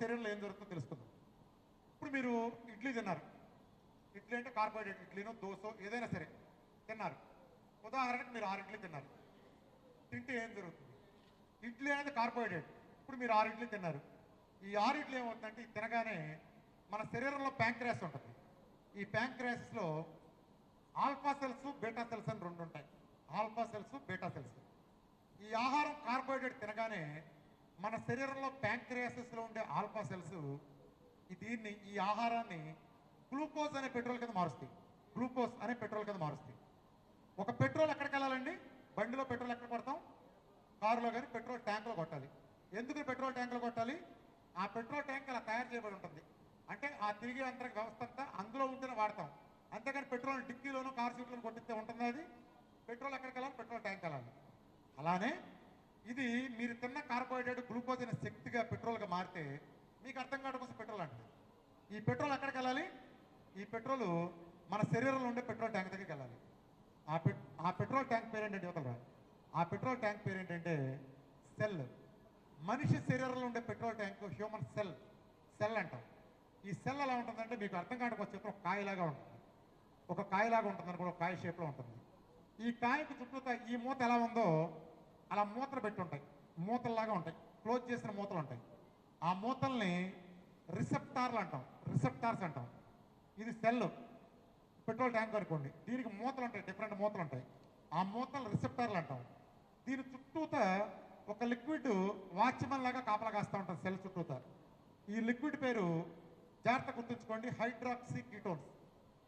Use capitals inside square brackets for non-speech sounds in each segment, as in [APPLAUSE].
శరీరంలో ఏం జరుగుతుందో తెలుసుకుందాం. ఇప్పుడు మీరు ఇడ్లీ తిన్నారు. ఇడ్లీ అంటే కార్బోహైడ్రేట్ ఇడ్లీనో దోశ ఏదైనా సరే తిన్నారు. ఉదాహరణకు మీరు ఆరు ఇడ్లీ తిన్నారు. తింటే ఏం జరుగుతుంది? ఇడ్లీ అనేది కార్బోహైడ్రేట్ ఇప్పుడు మీరు ఆరు ఇడ్లీ తిన్నారు. ఈ ఆరు ఇడ్లీ ఏమవుతుందంటే ఇది తినగానే మన శరీరంలో ప్యాంక్రాస్ ఉంటుంది. ఈ ప్యాంక్రాస్లో ఆల్ఫా సెల్స్ బీటా సెల్స్ అని రెండు ఉంటాయి. ఆల్ఫా సెల్స్ బీటా సెల్స్ ఈ ఆహారం కార్బోహైడ్రేట్ తినగానే మన శరీరంలో ప్యాంక్రియాసిస్లో ఉండే ఆల్ఫా సెల్స్ దీన్ని ఈ ఆహారాన్ని గ్లూకోజ్ అనే పెట్రోల్ కింద మారుస్తాయి. గ్లూకోజ్ అనే పెట్రోల్ కింద మారుస్తాయి. ఒక పెట్రోల్ ఎక్కడికి వెళ్ళాలండి? బండిలో పెట్రోల్ ఎక్కడ కొడతాం? కారులో కానీ పెట్రోల్ ట్యాంకులో కొట్టాలి. ఎందుకు పెట్రోల్ ట్యాంకులో కొట్టాలి? ఆ పెట్రోల్ ట్యాంక్ అలా తయారు చేయబడి ఉంటుంది. అంటే ఆ తిరిగే యంత్ర వ్యవస్థ అంతా అందులో ఉంటేనే వాడతాం. అంతేకాని పెట్రోల్ డిక్కీలోనూ కార్ సీట్లోనూ కొట్టిస్తే ఉంటుంది అది? పెట్రోల్ ఎక్కడికి వెళ్ళాలి? పెట్రోల్ ట్యాంక్ వెళ్ళాలి. అలానే ఇది మీరు తిన్న కార్బోహైడ్రేట్ గ్లూకోజ్ అనే శక్తిగా పెట్రోల్గా మారితే మీకు అర్థం కావడం కోసం పెట్రోల్ అంటుంది ఈ పెట్రోల్ ఎక్కడికి వెళ్ళాలి? ఈ పెట్రోల్ మన శరీరంలో ఉండే పెట్రోల్ ట్యాంక్ దగ్గరికి వెళ్ళాలి. ఆ పెట్ ఆ పెట్రోల్ ట్యాంక్ పేరు ఏంటంటే ఆ పెట్రోల్ ట్యాంక్ పేరు ఏంటంటే సెల్. మనిషి శరీరంలో ఉండే petrol tank human cell. Cell అంటాం. ఈ సెల్ ఎలా ఉంటుందంటే మీకు అర్థం కావడం వచ్చే ఒక కాయలాగా ఉంటుంది. ఒక కాయలాగా ఉంటుంది అనుకో ఒక కాయ షేప్లో ఉంటుంది. ఈ కాయకు చుట్టూ ఈ మూత ఎలా ఉందో అలా మూతలు పెట్టి ఉంటాయి మూతల్లాగా ఉంటాయి. క్లోజ్ చేసిన మూతలు ఉంటాయి. ఆ మూతల్ని రిసెప్టార్లు అంటాం. రిసెప్టార్స్ అంటాం. ఇది సెల్ పెట్రోల్ ట్యాంక్ అనుకోండి. దీనికి మూతలు ఉంటాయి. డిఫరెంట్ మూతలు ఉంటాయి. ఆ మూతలు రిసెప్టార్లు అంటాం. దీని చుట్టూత ఒక లిక్విడ్ వాచ్మెన్ లాగా కాపలా కాస్తూ ఉంటాం సెల్ చుట్టూత. ఈ లిక్విడ్ పేరు జాగ్రత్త గుర్తుంచుకోండి. హైడ్రాక్సీ కిటోన్స్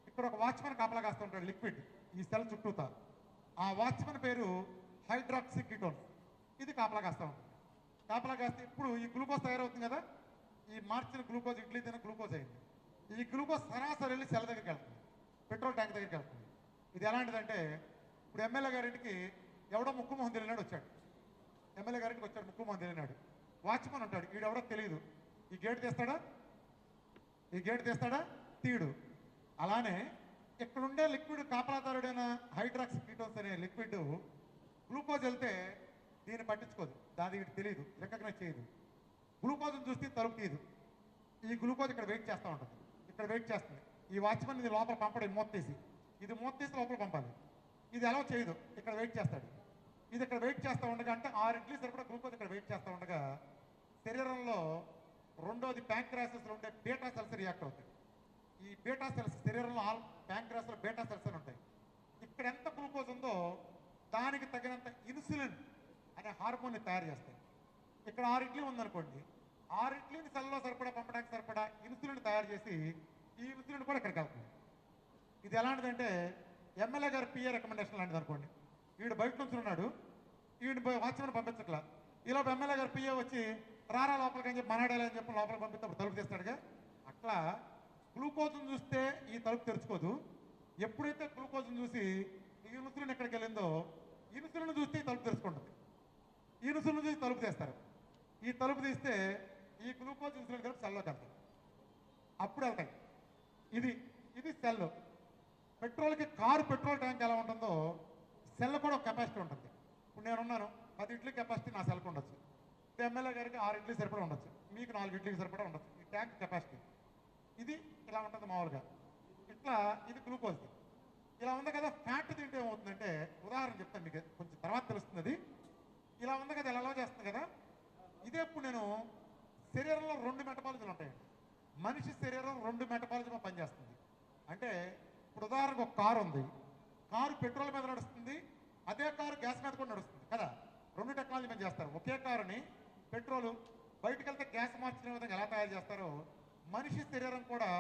ఇక్కడ ఒక వాచ్మెన్ కాపలా కాస్తూ ఉంటాడు లిక్విడ్ ఈ సెల్ చుట్టూత. ఆ వాచ్మెన్ పేరు హైడ్రాక్సీ ఇది కాపలా కాస్తూ. ఉంటుంది కాపలా కాస్తే ఇప్పుడు ఈ గ్లూకోజ్ తయారవుతుంది కదా ఈ మార్చిన గ్లూకోజ్ ఇడ్లీ తిన గ్లూకోజ్ అయింది. ఈ గ్లూకోజ్ సరాసరి వెళ్ళి సెల దగ్గరికి వెళ్తుంది. పెట్రోల్ ట్యాంక్ దగ్గరికి వెళ్తుంది. ఇది ఎలాంటిదంటే ఇప్పుడు ఎమ్మెల్యే గారింటికి ఎవడో ముక్కు మొహం తెలియనాడు వచ్చాడు. ఎమ్మెల్యే గారింటికి వచ్చాడు ముక్కు మొహం తెలియనాడు. వాచ్మన్ ఉంటాడు. ఈడెవడో తెలియదు ఈ గేట్ తీస్తాడా? ఈ గేట్ తీస్తాడా? తీడు. అలానే ఇక్కడుండే లిక్విడ్ కాపలాదారుడైన హైడ్రాక్సిక్ కీటోన్స్ అనే లిక్విడ్ గ్లూకోజ్ వెళ్తే దీన్ని పట్టించుకోదు. దాని వీడికి తెలియదు. రికగ్నైజ్ చేయదు. గ్లూకోజ్ని చూస్తే తలుపు తీయదు. ఈ గ్లూకోజ్ ఇక్కడ వెయిట్ చేస్తూ ఉంటుంది. ఇక్కడ వెయిట్ చేస్తుంది. ఈ వాచ్మెన్ ఇది లోపల పంపడం మూత ఇది మూత లోపల పంపాలి. ఇది ఎలా చేయదు. ఇక్కడ వెయిట్ చేస్తాడు. ఇది ఇక్కడ వెయిట్ చేస్తూ ఉండగా అంటే ఆరు ఇడ్లీ సరిపడా గ్లూకోజ్ ఇక్కడ వెయిట్ చేస్తూ ఉండగా శరీరంలో రెండోది ప్యాంక్రాసెస్లో ఉండే బీటా సెల్స్ రియాక్ట్ అవుతాయి. ఈ బీటా సెల్స్ శరీరంలో ఆల్ ప్యాంక్రాస్లో బీటా సెల్స్ అని ఉంటాయి. ఇక్కడ ఎంత గ్లూకోజ్ ఉందో దానికి తగినంత ఇన్సులిన్ అనే హార్మోన్ని తయారు చేస్తాయి. ఇక్కడ ఆరు ఇడ్లీ ఉందనుకోండి ఆరు ఇడ్లీని సెల్లో సరిపడా పంపడానికి సరిపడా ఇన్సులిన్ తయారు చేసి ఈ ఇన్సులిన్ కూడా ఇక్కడికి వెళ్తుంది. ఇది ఎలాంటిదంటే ఎమ్మెల్యే గారు పిఏ రికమెండేషన్ లాంటిది అనుకోండి. వీడు బయట నుంచి ఉన్నాడు వీడిని వాచ్మెన్ పంపించట్లా. ఈలోపు ఎమ్మెల్యే గారు పిఏ వచ్చి రారా లోపలికి అని చెప్పి మనాడాలి అని చెప్పి లోపలికి పంపిస్తే తలుపు తీస్తాడుగా. అట్లా గ్లూకోజ్ని చూస్తే ఈ తలుపు తెరుచుకోదు. ఎప్పుడైతే గ్లూకోజ్ని చూసి ఈ ఇన్సులిన్ ఎక్కడికి వెళ్ళిందో ఇనుసులను చూస్తే తలుపు తెరుచుకుంటుంది. ఇనుసులను చూసి తలుపు తీస్తారు. ఈ తలుపు తీస్తే ఈ గ్లూకోజ్ ఇన్సులిన్ కలిపి సెల్లోకి వెళ్తాయి అప్పుడు వెళ్తాయి. ఇది ఇది సెల్ పెట్రోల్కి కారు పెట్రోల్ ట్యాంక్ ఎలా ఉంటుందో సెల్ కూడా కెపాసిటీ ఉంటుంది. ఇప్పుడు నేను ఉన్నాను. పది ఇడ్లీ కెపాసిటీ నా సెల్కి ఉండొచ్చు. ఎమ్మెల్యే గారికి ఆరు ఇడ్లీ సరిపడా ఉండొచ్చు. మీకు నాలుగు ఇడ్లీకి సరిపడా ఉండొచ్చు. ఈ ట్యాంక్ కెపాసిటీ ఇది ఇలా ఉంటుంది మామూలుగా. ఇట్లా ఇది గ్లూకోజ్ ఇలా ఉంది కదా ఫ్యాట్ తింటే ఏమవుతుందంటే ఉదాహరణ చెప్తాను మీకు కొంచెం తర్వాత తెలుస్తుంది అది ఇలా ఉంది కదా ఇలా చేస్తుంది కదా. ఇదే ఇప్పుడు నేను శరీరంలో రెండు మెటబాలజీలు ఉంటాయండి. మనిషి శరీరం రెండు మెటబాలజీలో పనిచేస్తుంది. అంటే ఇప్పుడు ఉదాహరణకు ఒక కారు ఉంది. కారు పెట్రోల్ మీద నడుస్తుంది అదే కారు గ్యాస్ మీద కూడా నడుస్తుంది కదా. రెండు టెక్నాలజీ మీద చేస్తారు. ఒకే కారుని పెట్రోల్ బయటకు వెళ్తే గ్యాస్ మార్చిన విధంగా ఎలా తయారు చేస్తారో మనిషి శరీరం కూడా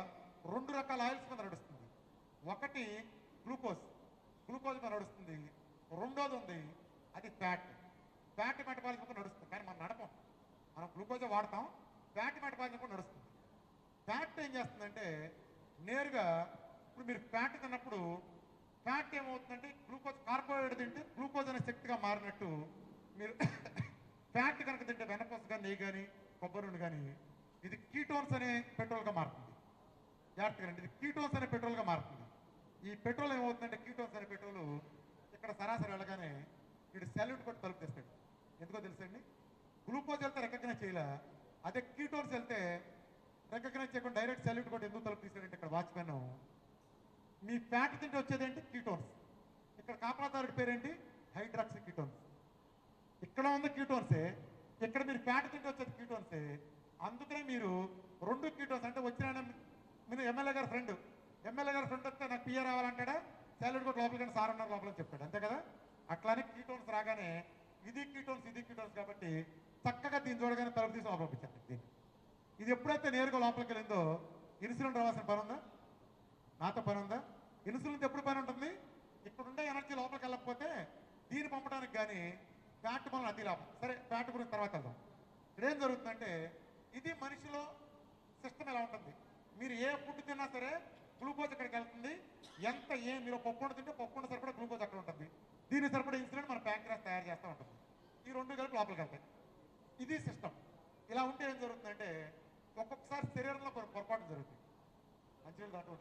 రెండు రకాల ఆయిల్స్ మీద నడుస్తుంది. ఒకటి గ్లూకోజ్. గ్లూకోజ్ మీద నడుస్తుంది. రెండోది ఉంది అది ఫ్యాట్. ఫ్యాట్ మెటబాలిజం కూడా నడుస్తుంది. కానీ మనం నడపం. మనం గ్లూకోజే వాడతాం ఫ్యాట్ మెటబాలిజం కూడా నడుస్తుంది. ఫ్యాట్ ఏం చేస్తుందంటే నేరుగా ఇప్పుడు మీరు ఫ్యాట్ తిన్నప్పుడు ఫ్యాట్ ఏమవుతుందంటే గ్లూకోజ్ కార్బోహైడ్రేట్ తింటే గ్లూకోజ్ అనే శక్తిగా మారినట్టు మీరు [COUGHS] ఫ్యాట్ కనుక తింటే వెనకోస్ కానీ నెయ్యి కానీ కొబ్బరి నుండి కానీ ఇది కీటోన్స్ అనే పెట్రోల్గా మారుతుంది. జాగ్రత్తగా రండి. ఇది కీటోన్స్ అనే పెట్రోల్గా మారుతుంది. ఈ పెట్రోల్ ఏమవుతుందంటే కీటోన్స్ అనే పెట్రోల్ ఇక్కడ సరాసరి వెళ్ళగానే వీడు సెల్యూట్ కొట్టి తలుపు తెస్తాడు. ఎందుకో తెలుసండి గ్లూకోజ్ వెళ్తే రికగ్నైజ్ చేయలే అదే కీటోన్స్ వెళ్తే రికగ్నైజ్ చేయకుండా డైరెక్ట్ సెల్యూట్ కూడా ఎందుకు తలుపు తీసాడంటే ఇక్కడ వాచ్మెన్ మీ ఫ్యాట్ తింటే వచ్చేదేంటి కీటోన్స్ ఇక్కడ కాపాదారుడి పేరేంటి హైడ్రాక్సీ కీటోన్స్ ఇక్కడ ఉంది కీటోన్సే ఇక్కడ మీరు ఫ్యాట్ తింటే వచ్చేది కీటోన్సే అందుకనే మీరు రెండు కీటోన్స్ అంటే వచ్చిన మీరు ఎమ్మెల్యే గారి ఫ్రెండ్ ఎమ్మెల్యే గారు ఫ్రెండ్ వస్తే నాకు పిఏ రావాలంటాడా? సాలరీ కూడా లోపలికి సార్ ఉన్నారు లోపల చెప్పాడు. అంతే కదా? అట్లానే కీటోన్స్ రాగానే ఇది కీటోన్స్ ఇది కీటోన్స్ కాబట్టి చక్కగా దీన్ని చూడగానే తలుపు తీసి లోపల పంపించాను దీన్ని. ఇది ఎప్పుడైతే నేరుగా లోపలికి వెళ్ళిందో ఇన్సులిన్ రావాల్సిన పని ఉందా? నాతో పని ఉందా? ఇన్సులిన్ ఎప్పుడు పని ఉంటుంది? ఇక్కడుండే ఎనర్జీ లోపలికి వెళ్ళకపోతే దీన్ని పంపడానికి కానీ ఫ్యాట్ మనం అతి లాభం. సరే ఫ్యాట్ గురించి తర్వాత వెళ్దాం. ఇక్కడేం జరుగుతుందంటే ఇది మనిషిలో సిస్టమ్ ఎలా ఉంటుంది? మీరు ఏ ఫుడ్ తిన్నా సరే గ్లూకోజ్ ఇక్కడికి వెళ్తుంది? ఎంత ఏ మీరు పప్పు తింటే పప్పు సరిపడా గ్లూకోజ్ అక్కడ ఉంటుంది. దీని సరిపడా ఇన్సులిన్ మన ప్యాంక్రాస్ తయారు చేస్తూ ఉంటుంది. ఈ రెండు కలిపి లోపలికి వెళ్తాయి. ఇది సిస్టమ్. ఇలా ఉంటే ఏం జరుగుతుందంటే ఒక్కొక్కసారి శరీరంలో కొన్ని పొరపాటు జరుగుతుంది. మంచినీళ్ళు దాంట్లో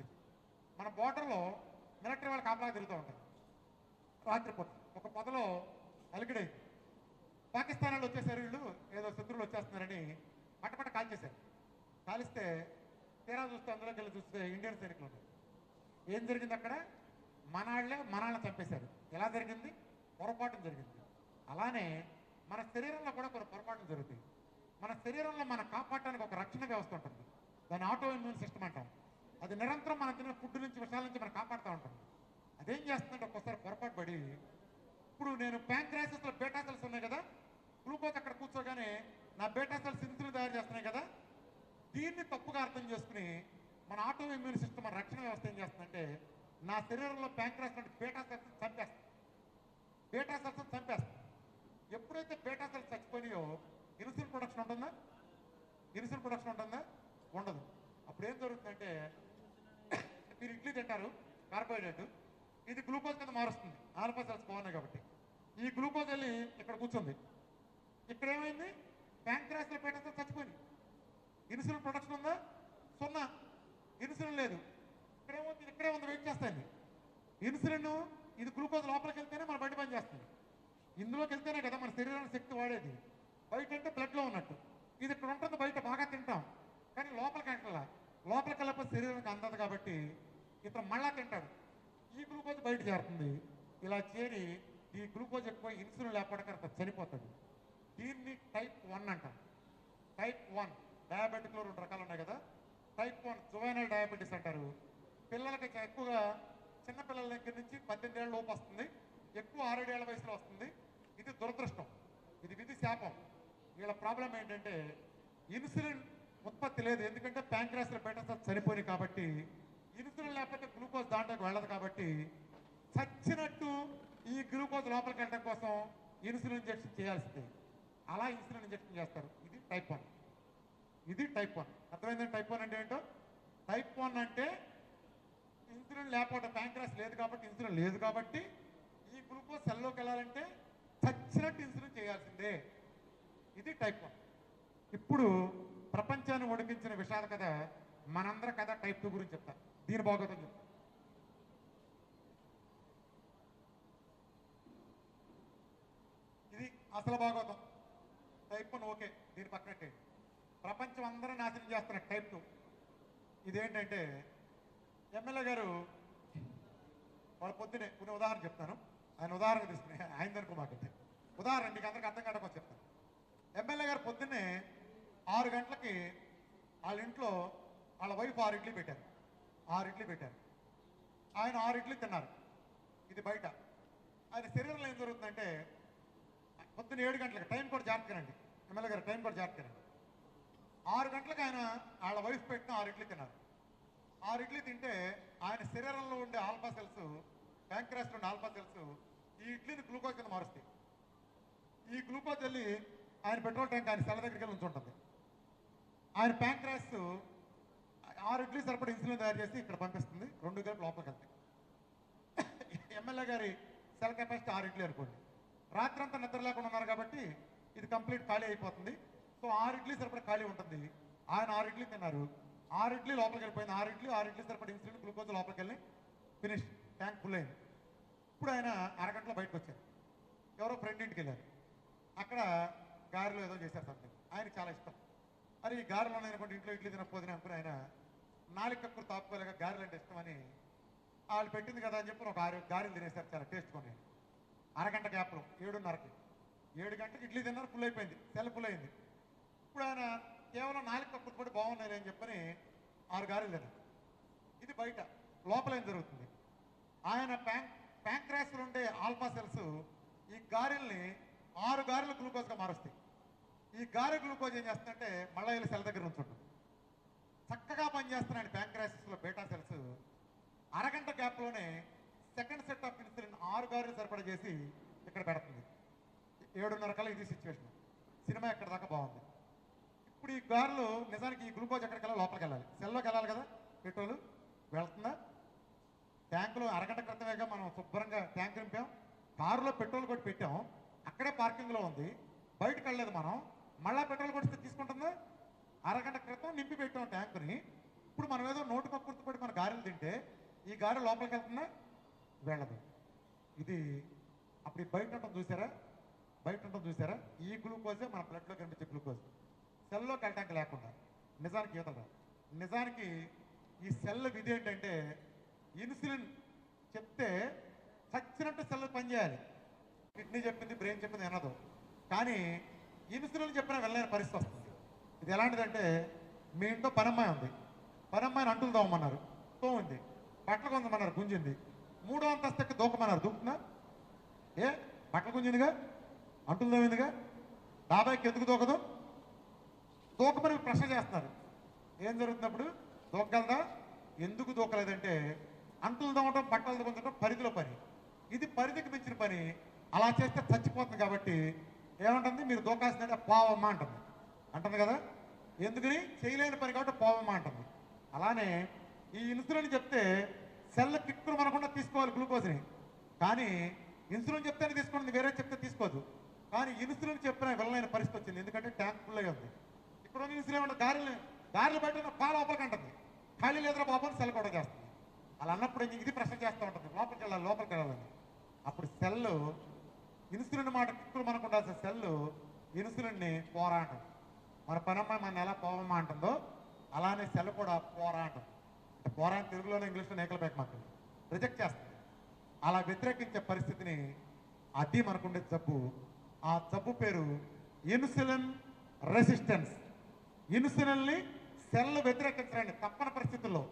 మన బోర్డర్లో మిలిటరీ వాళ్ళు కాపలా తిరుగుతూ ఉంటారు రాత్రిపూట. ఒక పొదలో అలికిడైంది. పాకిస్తాన్ వాళ్ళు వచ్చేసారు వీళ్ళు ఏదో శత్రువులు వచ్చేస్తున్నారని పట్టపట్ట కాల్చేశారు. కాలిస్తే తీరా చూస్తే అందులోకి వెళ్ళి చూస్తే ఇండియన్ సైనికులు ఏం జరిగింది అక్కడ? మనాళ్ళే మనాళ్ళని చంపేశారు. ఎలా జరిగింది? పొరపాటు జరిగింది. అలానే మన శరీరంలో కూడా కొన్ని పొరపాటు జరుగుతాయి. మన శరీరంలో మనం కాపాడటానికి ఒక రక్షణ వ్యవస్థ ఉంటుంది. దాన్ని ఆటో ఇమ్యూన్ సిస్టమ్ అంటాం. అది నిరంతరం మనం తిన్న ఫుడ్ నుంచి విషయాల నుంచి మనం కాపాడుతూ ఉంటాం అదేం చేస్తుందంటే ఒక్కోసారి పొరపాటు పడి ఇప్పుడు నేను ప్యాంక్రాసిస్లో బేటా సెల్స్ ఉన్నాయి కదా గ్లూకోజ్ అక్కడ కూర్చోగానే నా బేటా సెల్స్ ఇన్సులిన్ తయారు చేస్తున్నాయి కదా దీన్ని తప్పుగా అర్థం చేసుకుని మన ఆటో ఇమ్యూన్ సిస్టమ్ మన రక్షణ వ్యవస్థ ఏం చేస్తుందంటే నా శరీరంలో ప్యాంక్రాస్ అంటే బేటా సెల్స్ చంపేస్తుంది. బేటా సెల్స్ చంపేస్తుంది. ఎప్పుడైతే బేటా సెల్స్ చచ్చిపోయినాయో ఇన్సులిన్ ప్రొడక్షన్ ఉంటుందా? ఇన్సులిన్ ప్రొడక్షన్ ఉంటుందా? ఉండదు. అప్పుడు ఏం జరుగుతుందంటే మీరు ఇడ్లీ తింటారు కార్బోహైడ్రేట్ ఇది గ్లూకోజ్ కింద మారుస్తుంది. ఆల్ఫా సెల్స్ బాగున్నాయి కాబట్టి. ఈ గ్లూకోజ్ వెళ్ళి ఇక్కడ కూర్చుంది. ఇక్కడ ఏమైంది ప్యాంక్రాస్లో సెల్స్ చచ్చిపోయింది ఇన్సులిన్ ప్రొడక్షన్ ఉందా? సున్నా. ఇన్సులిన్ లేదు. ఇక్కడేమవుతుంది? ఇక్కడే ఉంది వెయిట్ చేస్తాయి ఇన్సులిన్ ఇది గ్లూకోజ్ లోపలికి వెళ్తేనే మన బయట పని చేస్తుంది. ఇందులోకి వెళ్తేనే కదా మన శరీరానికి శక్తి వాడేది. బయట అంటే బ్లడ్లో ఉన్నట్టు. ఇది ఇక్కడ ఉంటుంది బయట బాగా తింటాం. కానీ లోపలికి వెళ్ళాల లోపలికి వెళ్ళకపోతే శరీరానికి అందదు కాబట్టి ఇతను మళ్ళా తింటాడు. ఈ గ్లూకోజ్ బయట చేరుతుంది. ఇలా చేరి ఈ గ్లూకోజ్ ఎక్కువ ఇన్సులిన్ లేకపోవడం కనుక చనిపోతుంది దీన్ని టైప్ వన్ అంటాం. Type one. డయాబెటిక్లో రెండు రకాలు ఉన్నాయి కదా. టైప్ వన్ జువైనల్ డయాబెటీస్ అంటారు. పిల్లలకి ఎక్కువగా చిన్నపిల్లల దగ్గర నుంచి పద్దెనిమిది ఏళ్ళ లోపు వస్తుంది. ఎక్కువ ఆరేడేళ్ళ వయసులో వస్తుంది. ఇది దురదృష్టం. ఇది విధి శాపం. వీళ్ళ ప్రాబ్లం ఏంటంటే ఇన్సులిన్ ఉత్పత్తి లేదు. ఎందుకంటే ప్యాంక్రాస్ల బెటర్ చనిపోయినాయి కాబట్టి ఇన్సులిన్ లేకపోతే గ్లూకోజ్ దాంట్లోకి వెళ్ళదు కాబట్టి చచ్చినట్టు ఈ గ్లూకోజ్ లోపలికి వెళ్ళడం కోసం ఇన్సులిన్ ఇంజెక్షన్ చేయాల్సిందే. అలా ఇన్సులిన్ ఇంజెక్షన్ చేస్తారు. ఇది టైప్ వన్ ఇది టైప్ వన్ అర్థమైందండి? టైప్ వన్ అంటే ఏంటో? టైప్ వన్ అంటే ఇన్సులిన్ లేకపోతే ప్యాంక్రాస్ లేదు కాబట్టి ఇన్సులిన్ లేదు కాబట్టి ఈ గ్లూకోజ్ సెల్లోకి వెళ్ళాలంటే చచ్చినట్టు ఇన్సులిన్ చేయాల్సిందే. ఇది టైప్ వన్ ఇప్పుడు ప్రపంచాన్ని ఒడిపించిన విషాద కథ మనందరి కథ టైప్ టూ గురించి చెప్తా దీని బాగోతం చెప్తా ఇది అసలు భాగవతం టైప్ వన్ ఓకే దీని పక్కనట్టేయండి ప్రపంచం అందరూ నాశనం చేస్తున్నారు టైప్ టూ. ఇదేంటంటే ఎమ్మెల్యే గారు వాళ్ళ పొద్దునే కొన్ని ఉదాహరణ చెప్తాను. ఆయన ఉదాహరణ తీసుకుని ఆయన అనుకో మాట ఉదాహరణ మీకు అందరికి అర్థం కావడం చెప్తాను ఎమ్మెల్యే గారు పొద్దున్నే ఆరు గంటలకి వాళ్ళ ఇంట్లో వాళ్ళ వైఫ్ ఆరు ఇడ్లీ పెట్టారు. ఆరు ఇడ్లీ పెట్టారు. ఆయన ఆరు ఇడ్లీ తిన్నారు. ఇది బయట. ఆయన శరీరంలో ఏం జరుగుతుందంటే పొద్దున్న ఏడు గంటలకు టైం కూడా జాగ్రత్తగానండి ఎమ్మెల్యే గారు టైం కూడా జాగ్రత్తగానండి ఆరు గంటలకు ఆయన వాళ్ళ వైఫ్ పెట్టిన ఆరు ఇడ్లీ తిన్నారు. ఆరు ఇడ్లీ తింటే ఆయన శరీరంలో ఉండే ఆల్ఫా సెల్స్ ప్యాంక్రాస్లో ఉండే ఆల్ఫా సెల్స్ ఈ ఇడ్లీని గ్లూకోజ్ కింద మారుస్తాయి. ఈ గ్లూకోజ్ వెళ్ళి ఆయన పెట్రోల్ ట్యాంక్ ఆయన సెల దగ్గరికి వెళ్ళి ఉంచుంటుంది. ఆయన ప్యాంక్రాస్ ఆరు ఇడ్లీ సరిపడా ఇన్సులిన్ తయారు చేసి ఇక్కడ పంపిస్తుంది. రెండు గంటల లోపలికి వెళ్తాయి. ఎమ్మెల్యే గారి సెల్ కెపాసిటీ ఆరు ఇడ్లీ అనుకోండి. రాత్రంతా నిద్ర లేకుండా ఉన్నారు కాబట్టి ఇది కంప్లీట్ ఖాళీ అయిపోతుంది. సో ఆరు ఇడ్లీ సరిపడా ఖాళీ ఉంటుంది. ఆయన ఆరు ఇడ్లీ తిన్నారు. ఆరు ఇడ్లీ లోపలికి వెళ్ళిపోయింది. ఆరు ఇడ్లీ ఆరు ఇడ్లీ సరిపడా ఇన్సులిన్ గ్లూకోజ్ లోపలికి వెళ్ళి ఫినిష్. ట్యాంక్ ఫుల్ అయింది. ఇప్పుడు ఆయన అరగంటలో బయటకు వచ్చారు. ఎవరో ఫ్రెండ్ ఇంటికి వెళ్ళారు. అక్కడ గారెలో ఏదో చేశారు సంథింగ్ ఆయనకి చాలా ఇష్టం. మరి ఈ గారెలు ఉన్నాయనుకోండి ఇంట్లో ఇడ్లీ తినకపోతే అనుకుని ఆయన నాలుగు తాపుకోలేక గారెలు అంటే ఇష్టమని వాళ్ళు పెట్టింది కదా అని చెప్పి ఒక ఆరు గారెలు తినేసారు చాలా టేస్ట్ కొని అరగంట గ్యాప్లో ఏడున్నరకి. ఏడు గంటకి ఇడ్లీ తిన్నారు ఫుల్ అయిపోయింది. సెల్ ఫుల్ అయింది. ఇప్పుడు ఆయన కేవలం నాలుగు కక్కులు కూడా బాగున్నాయి అని చెప్పని ఆరు గారెలు తిన్నారు ఇది బయట లోపల ఏం జరుగుతుంది? ఆయన ప్యాంక్ ప్యాంక్రాస్లో ఉండే ఆల్ఫా సెల్స్ ఈ గారెల్ని ఆరు గారెలు గ్లూకోజ్గా మారుస్తాయి. ఈ గారె గ్లూకోజ్ ఏం చేస్తుందంటే మళ్ళీ వెళ్ళి సెల్ దగ్గర ఉంచుంటుంది. చక్కగా పనిచేస్తున్నాయి ప్యాంక్రాసిస్లో బేటా సెల్స్. అరగంట గ్యాప్లోనే సెకండ్ సెట్ ఆఫ్ ఇన్సులిన్ ఆరు గారెలు సరిపడా చేసి ఇక్కడ పెడుతుంది. ఏడున్నర కల ఇది సిచ్యువేషన్. సినిమా ఎక్కడ దాకా బాగుంది. ఇప్పుడు ఈ గారెలు నిజానికి ఈ గ్లూకోజ్ ఎక్కడికి వెళ్ళాలి లోపలికి వెళ్ళాలి. సెల్లోకి వెళ్ళాలి కదా? పెట్రోల్ వెళ్తుందా? ట్యాంకులో అరగంట క్రితమేగా మనం శుభ్రంగా ట్యాంక్ నింపాం. కారులో పెట్రోల్ కొట్టి పెట్టాం. అక్కడే పార్కింగ్లో ఉంది. బయటకు వెళ్ళలేదు మనం. మళ్ళా పెట్రోల్ కొడితే తీసుకుంటుందా? అరగంట క్రితం నింపి పెట్టాం ట్యాంకుని. ఇప్పుడు మనం ఏదో నోటు పక్కుర్తి పడి మన గారెలు తింటే ఈ గారె లోపలికి వెళ్తుందా? వెళ్ళదు. ఇది అప్పుడు బయట ఉండటం చూసారా? బయట ఉండటం చూసారా? ఈ గ్లూకోజే మన బ్లడ్లో కనిపించే గ్లూకోజ్. సెల్లోకి వెళ్ళటానికి లేకుండా. నిజానికి యువత నిజానికి ఈ సెల్ విధి ఏంటంటే ఇన్సులిన్ చెప్తే చచ్చినట్టు సెల్ పనిచేయాలి. కిడ్నీ చెప్పింది బ్రెయిన్ చెప్పింది వినదు. కానీ ఇన్సులిన్ చెప్పినా వెళ్ళలేని పరిస్థితి వస్తుంది. ఇది ఎలాంటిదంటే మీ ఇంట్లో పనమ్మాయి ఉంది. పనమ్మాయిని అంటులు తోమన్నారు తోమింది. బట్టలు కొందమన్నారు గుంజింది. మూడో అంతస్తుకి దూకమన్నారు. దూకుతున్నా ఏ? బట్టలు గుంజిందిగా? అంటులు దోమిందిగా బాబాయ్కి ఎందుకు దూకదు? దూకమని ప్రశ్న చేస్తున్నారు. ఏం జరుగుతున్నప్పుడు? దూకగలదా? ఎందుకు దూకలేదంటే అంటులు తోమటం బట్టలు దొంగటం పరిధిలో పని. ఇది పరిధికి మించిన పని. అలా చేస్తే చచ్చిపోతుంది కాబట్టి ఏమంటుంది? మీరు దూకాల్సిందంటే పోవమ్మ అంటుంది. అంటుంది కదా? ఎందుకని? చేయలేని పని కాబట్టి పోవమ్మ అంటుంది. అలానే ఈ ఇన్సులిన్ చెప్తే సెల్ కిక్కులు మనకుండా తీసుకోవాలి గ్లూకోజ్ని. కానీ ఇన్సులిన్ చెప్తేనే తీసుకోండి వేరే చెప్తే తీసుకోదు. కానీ ఇన్సులిన్ చెప్పినా వెళ్ళలేని పరిస్థితి వచ్చింది. ఎందుకంటే ట్యాంక్ ఫుల్ అయి ఉంది. ఇప్పుడు ఉన్న దారిని ఏమంటే దారిని దారిలో బయట పాల లోపలికి అంటుంది. ఖాళీ లేదురా బాబు అని సెల్ కూడా చేస్తుంది. అలా అన్నప్పుడు ఇది ప్రశ్న చేస్తూ ఉంటుంది. లోపలికి వెళ్ళాలి లోపలికి వెళ్ళాలని. అప్పుడు సెల్ ఇన్సులిన్ మాట ఇప్పుడు మనకు ఉండాల్సిన సెల్ ఇన్సులిన్ని పోరాటం మన పనమ్మాయి మన ఎలా పోవమ్మా అంటుందో అలానే సెల్ కూడా పోరాటం అంటే పోరాటం తెలుగులోనే ఇంగ్లీష్లో నేకలు పెట్టమాకు రిజెక్ట్ చేస్తుంది. అలా వ్యతిరేకించే పరిస్థితిని అది మనకుండే జబ్బు. ఆ జబ్బు పేరు ఇన్సులిన్ రెసిస్టెన్స్. ఇన్సులిన్ని సెల్ వ్యతిరేకించడానికి తప్పని పరిస్థితుల్లో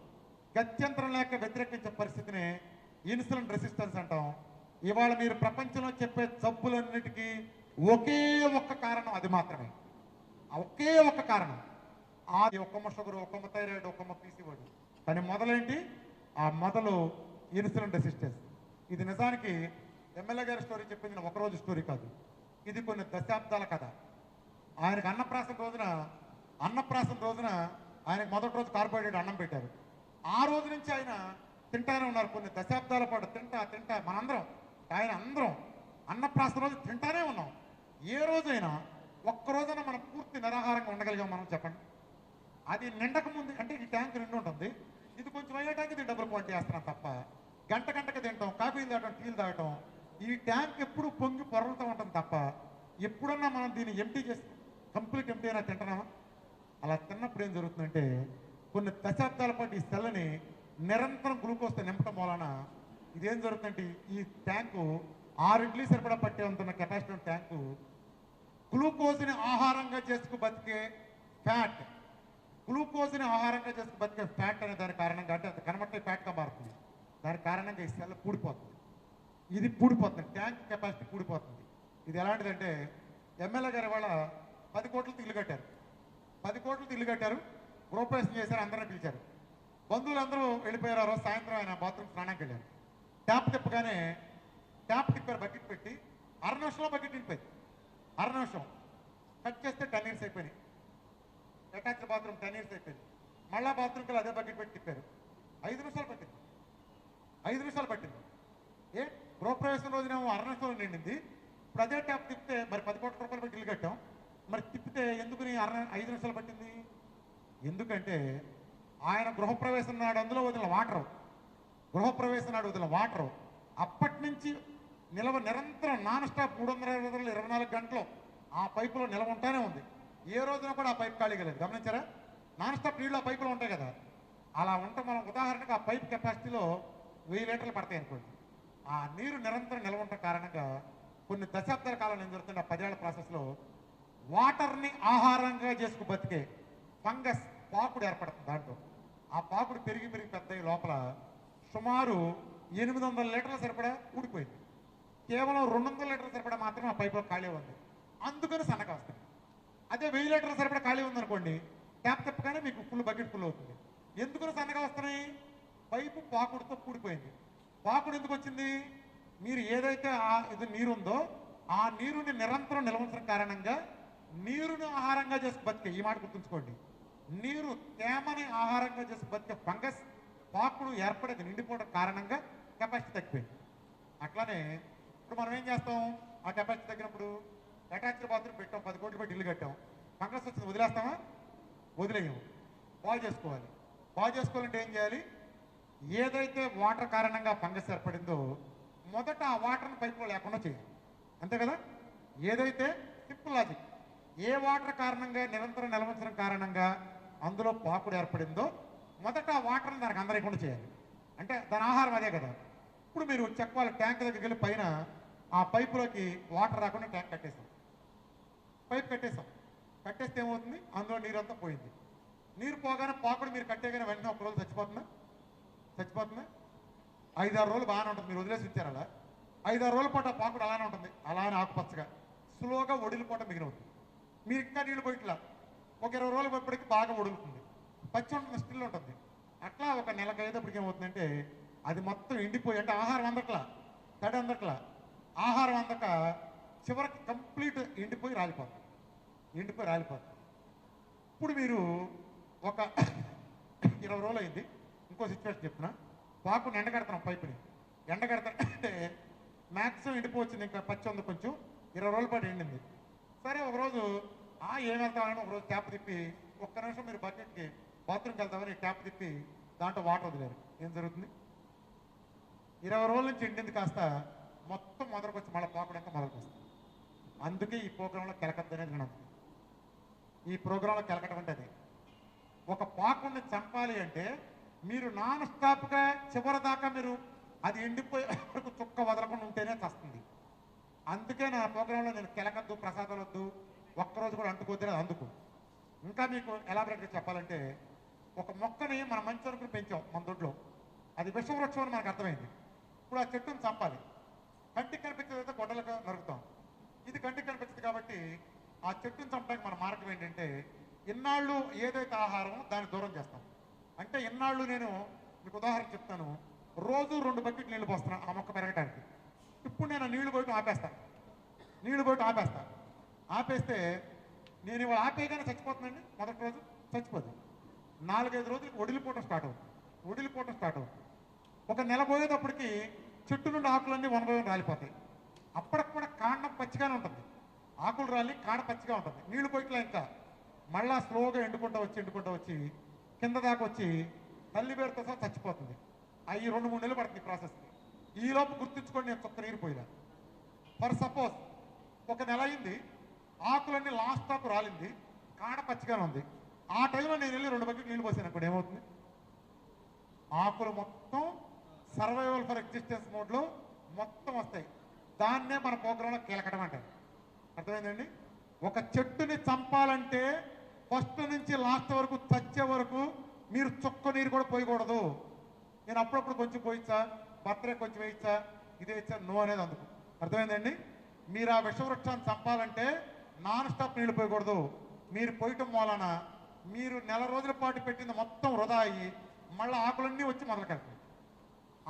గత్యంతరం లేక వ్యతిరేకించే పరిస్థితిని ఇన్సులిన్ రెసిస్టెన్స్ అంటాం. ఇవాళ మీరు ప్రపంచంలో చెప్పే జబ్బులన్నిటికీ ఒకే ఒక్క కారణం అది మాత్రమే. ఒకే ఒక్క కారణం. అది ఒక్కమ్మ షుగర్ ఒక్కమ్మ థైరాయిడ్ ఒక్కమ్మ పీసీఓడి. కానీ మొదలేంటి? ఆ మొదలు ఇన్సులిన్ రెసిస్టెన్స్ ఇది నిజానికి ఎమ్మెల్యే గారి స్టోరీ చెప్పింది ఒకరోజు స్టోరీ కాదు. ఇది కొన్ని దశాబ్దాల కథ. ఆయనకు అన్నప్రాసం రోజున అన్నప్రాసం రోజున ఆయనకు మొదటి రోజు కార్బోహైడ్రేట్ అన్నం పెట్టారు. ఆ రోజు నుంచి ఆయన తింటానే ఉన్నారు. కొన్ని దశాబ్దాల పాటు తింటా తింటా మనందరం ఆయన అందరం అన్నప్రాసం రోజు తింటానే ఉన్నాం. ఏ రోజైనా ఒక్క రోజైనా మనం పూర్తి నిరాహారంగా ఉండగలిగాం మనం చెప్పండి. అది నిండక ముందు అంటే ఈ ట్యాంక్ నిండు ఉంటుంది. ఇది కొంచెం అయ్యేటానికి ఇది డబ్బులు పాయింట్ చేస్తున్నాం తప్ప గంట గంటకి తింటాం కాఫీలు తాగటం టీలు తాగటం ఈ ట్యాంక్ ఎప్పుడు పొంగి పొరలుతూ ఉంటుంది తప్ప ఎప్పుడన్నా మనం దీన్ని ఎంటీ చేసి కంప్లీట్ ఎంటీ అయినా తింటున్నామా? అలా తిన్నప్పుడు ఏం జరుగుతుందంటే కొన్ని దశాబ్దాల పాటు ఈ సెల్లని నిరంతరం గ్లూకోజ్తో నింపటం వలన ఇదేం జరుగుతుందంటే ఈ ట్యాంకు ఆరు ఇడ్లీ సరిపడా పట్టే ఉంటున్న కెపాసిటీ ట్యాంకు గ్లూకోజ్ని ఆహారంగా చేసుకు బతికే ఫ్యాట్ గ్లూకోజ్ని ఆహారంగా చేసుకు బతికే ఫ్యాట్ అనే దాని కారణంగా అంటే అది కనబట్టే ఫ్యాట్గా మారుతుంది. దాని కారణంగా ఈ సెల్ పూడిపోతుంది. ఇది పూడిపోతుంది. Tank capacity పూడిపోతుంది. ఇది ఎలాంటిదంటే ఎమ్మెల్యే గారు ఇవాళ పది కోట్లతో ఇల్లు కట్టారు. పది కోట్లు ఇల్లు కట్టారు. గృహప్రవేశం చేశారు అందరిని పిలిచారు. బంధువులందరూ వెళ్ళిపోయారు ఆ రోజు సాయంత్రం ఆయన బాత్రూమ్ స్నానానికి వెళ్ళారు ట్యాప్ తిప్పగానే ట్యాప్ తిప్పారు బకెట్ పెట్టి అర నిమిషంలో బకెట్ నింపాయి అర నిమిషం. కట్ చేస్తే టెన్ ఇయర్స్ అయిపోయినాయి. అటాచ్డ్ బాత్రూమ్ టెన్ ఇయర్స్ అయిపోయింది. మళ్ళా బాత్రూమ్కి అదే బకెట్ పెట్టి తిప్పారు. ఐదు నిమిషాలు పట్టింది. ఐదు నిమిషాలు పట్టింది. ఏ? గృహప్రవేశం రోజునేమో అర నిమిషంలో నిండింది. ఇప్పుడు అదే ట్యాప్ తిప్పితే మరి పది కోట్ల రూపాయలు పెట్టి ఇల్లు కట్టాం. మరి తిప్పితే ఎందుకు అర ఐదు నిమిషాలు పట్టింది? ఎందుకంటే ఆయన గృహప్రవేశం నాడు అందులో వదిలిన వాటరు. గృహప్రవేశం నాడు వదిలిన వాటరు. అప్పటి నుంచి నిలవ నిరంతరం నాన్ స్టాప్ మూడు వందల అరవై ఇరవై నాలుగు గంటలు ఆ పైపులో నిలవ ఉంటానే ఉంది. ఏ రోజున కూడా ఆ పైపు ఖాళీగా లేదు గమనించారా? నాన్ స్టాప్ నీళ్ళు ఆ పైపులో ఉంటాయి కదా. అలా ఉంటే మనం ఉదాహరణకు ఆ పైప్ కెపాసిటీలో వెయ్యి లీటర్లు పడతాయి అనుకోండి. ఆ నీరు నిరంతరం నిల్వ ఉండటం కారణంగా కొన్ని దశాబ్దాల కాలం ఏం జరుగుతుంది ఆ పదేళ్ళ ప్రాసెస్లో వాటర్ని ఆహారంగా చేసుకు బతికే ఫంగస్ పాకుడు ఏర్పడుతుంది దాంట్లో. ఆ పాకుడు పెరిగి పెరిగి పెద్ద లోపల సుమారు ఎనిమిది వందల లీటర్ల సరిపడా ఊడిపోయింది. కేవలం రెండు వందల లీటర్ల సరిపడా మాత్రమే ఆ పైపులో ఖాళీ ఉంది. అందుకని సన్నగా వస్తుంది. అదే వెయ్యి లీటర్ల సరిపడా ఖాళీ ఉందనుకోండి ట్యాప్ తిప్పగానే మీకు ఫుల్ బకెట్ ఫుల్ అవుతుంది. ఎందుకు సన్నగా వస్తున్నాయి? పైపు పాకుడుతో కూడిపోయింది. పాకుడు ఎందుకు వచ్చింది? మీరు ఏదైతే ఆ ఇది నీరు ఉందో ఆ నీరుని నిరంతరం నిలవంచడం కారణంగా నీరును ఆహారంగా చేసి బతికే ఈ మాట గుర్తుంచుకోండి. నీరు తేమని ఆహారంగా చేసి బతికే ఫంగస్ పాకుడు ఏర్పడేది నిండిపోవడం కారణంగా కెపాసిటీ తగ్గిపోయింది. అట్లానే ఇప్పుడు మనం ఏం చేస్తాం? ఆ కెపాసిటీ తగ్గినప్పుడు అటాచ్డ్ బాత్రూమ్ పెట్టాం పది కోట్లు పెట్టి ఇల్లు కట్టాం. ఫంగస్ వచ్చింది వదిలేస్తామా? వదిలేయము బాగు చేసుకోవాలి. బాగు చేసుకోవాలంటే ఏం చేయాలి? ఏదైతే వాటర్ కారణంగా ఫంగస్ ఏర్పడిందో మొదట ఆ వాటర్ని పైపులో లేకుండా చేయాలి. అంతే కదా? ఏదైతే సింపుల్ లాజిక్. ఏ వాటర్ కారణంగా నిరంతరం నిలవంచడం కారణంగా అందులో పాకుడు ఏర్పడిందో మొదట ఆ వాటర్ని దానికి అందరికుండా చేయాలి. అంటే దాని ఆహారం అదే కదా. ఇప్పుడు మీరు చెక్కాలి ట్యాంక్ దగ్గరికి వెళ్ళి పైన ఆ పైపులోకి వాటర్ రాకుండా ట్యాంక్ కట్టేస్తాం పైప్ కట్టేసాం కట్టేస్తే ఏమవుతుంది? అందులో నీరంతా పోయింది. నీరు పోగానే పాకుడు మీరు కట్టేగానే వెంటనే ఒక రోజు చచ్చిపోతుందా? చచ్చిపోతుందా? ఐదారు రోజులు బాగానే ఉంటుంది. మీరు వదిలేసి ఇచ్చారు అలా. ఐదారు రోజుల పాటు ఆ పాకుడు అలానే ఉంటుంది. అలానే ఆకుపచ్చగా. స్లోగా ఒడిలిపోవటం మిగిలివుతుంది మీరు ఇంకా నీళ్ళు పోయిట్లా ఒక ఇరవై రోజులు ఇప్పటికి బాగా ఉడుకుతుంది పచ్చి ఉంటుంది స్టిల్ ఉంటుంది. అట్లా ఒక నెలకు అయ్యేటప్పటికి ఏమవుతుందంటే అది మొత్తం ఎండిపోయి అంటే ఆహారం అందట్లా తడి అందట్లా ఆహారం అందక చివరికి కంప్లీట్ ఎండిపోయి రాలిపోతుంది. ఎండిపోయి రాలిపోతుంది. ఇప్పుడు మీరు ఒక ఇరవై రోజులు అయింది. ఇంకో సిచ్యువేషన్ చెప్తున్నా. పాకుని ఎండగడతాం పైపుని ఎండగడతా అంటే మ్యాక్సిమం ఎండిపోవచ్చింది ఇంకా పచ్చి ఉంది కొంచెం. ఇరవై రోజుల పాటు ఎండింది. సరే ఒకరోజు ఆ ఏం వెళ్తామని ఒకరోజు ట్యాప్ తిప్పి ఒక్క నిమిషం మీరు బకెట్కి బాత్రూమ్కి వెళ్తామని ట్యాప్ తిప్పి దాంట్లో వాటర్ వదిలేరు. ఏం జరుగుతుంది? ఇరవై రోజుల నుంచి ఎండింది కాస్త మొత్తం మొదలుకు వచ్చి మళ్ళీ పాకుడంతా మొదలుకొస్తుంది. అందుకే ఈ ప్రోగ్రాంలో కెలకద్దు అనేది నేను ఈ ప్రోగ్రాంలో కెలకటం అంటే అది. ఒక పాకుండా చంపాలి అంటే మీరు నాన్ స్టాప్గా చివరి దాకా మీరు అది ఎండిపోయే వరకు చుక్క వదలకుండా ఉంటేనే చస్తుంది. అందుకే నా ప్రోగ్రాంలో నేను కెలకద్దు ప్రసాద్ కూడా అంటుకోద్దని అందుకు. ఇంకా మీకు ఎలాబరేట్గా చెప్పాలంటే ఒక మొక్కని మన మంచి అనుకుని పెంచాం మన దొడ్లో. అది విషవృక్షం అని మనకు అర్థమైంది. ఇప్పుడు ఆ చెట్టును చంపాలి. కంటికి కనిపించేదైతే గొడ్డలకు నరుకుతాం. ఇది కంటికి కనిపించదు కాబట్టి ఆ చెట్టును చంపడానికి మన మార్గం ఏంటంటే ఇన్నాళ్ళు ఏదైతే ఆహారం దాన్ని దూరం చేస్తాం. అంటే ఇన్నాళ్ళు నేను మీకు ఉదాహరణ చెప్తాను. రోజు రెండు బకెట్ నీళ్ళు పోస్తున్నాను ఆ మొక్క పెరగడానికి ఇప్పుడు నేను నీళ్ళు పోయటం ఆపేస్తాను నీళ్ళు పోయటం ఆపేస్తాను ఆపేస్తే నేను ఇవాళ ఆపేయగానే చచ్చిపోతున్నాండి మొదటి రోజు చచ్చిపోతుంది నాలుగైదు రోజులకి ఒడిలిపోవటం స్టార్ట్ అవుతుంది. ఒడిలిపోవటం స్టార్ట్ అవుతుంది. ఒక నెల పోయేటప్పటికి చెట్టు నుండి ఆకులన్నీ వన్ రాలిపోతాయి. అప్పటికి కూడా కాండం పచ్చిగానే ఉంటుంది. ఆకులు రాలి కాడ పచ్చిగా ఉంటుంది. నీళ్ళు పోయిట్లా ఇంకా. మళ్ళా స్లోగా ఎండుకుంటూ వచ్చి ఎండుకుంటూ వచ్చి కింద దాకా వచ్చి తల్లి పేరుతో సహా చచ్చిపోతుంది. అవి రెండు మూడు నెలలు పడుతుంది ప్రాసెస్కి ఈలోపు గుర్తుంచుకొని నేను చొక్క నీరు పోయినా ఫర్ సపోజ్ ఒక నెల అయింది. ఆకులన్నీ లాస్ట్ ఆకు రాలింది కాడ పచ్చిగానే ఉంది. ఆ టైంలో నేను వెళ్ళి రెండు బకెట్ నీళ్ళు పోసాను అక్కడ ఏమవుతుంది? ఆకులు మొత్తం సర్వైవల్ ఫర్ ఎగ్జిస్టెన్స్ మోడ్లో మొత్తం వస్తాయి. దాన్నే మన ప్రోగ్రాంలో కీలకడం అంటారు. అర్థమైందండి? ఒక చెట్టుని చంపాలంటే ఫస్ట్ నుంచి లాస్ట్ వరకు చచ్చే వరకు మీరు చుక్క నీరు కూడా పోయకూడదు. నేను అప్పుడప్పుడు కొంచెం పోయిచ్చా బర్త్డే కొంచెం వేయించా ఇదే ఇచ్చా నో అనేది అందుకు. అర్థమైందండి? మీరు ఆ విషవృక్షాన్ని చంపాలంటే నాన్ స్టాప్ నీళ్ళు పోయకూడదు. మీరు పోయటం మూలన మీరు నెల రోజుల పాటు పెట్టింది మొత్తం వృధా అయ్యి మళ్ళీ ఆకులన్నీ వచ్చి మొదలు మొదలుకెళ్తాయి.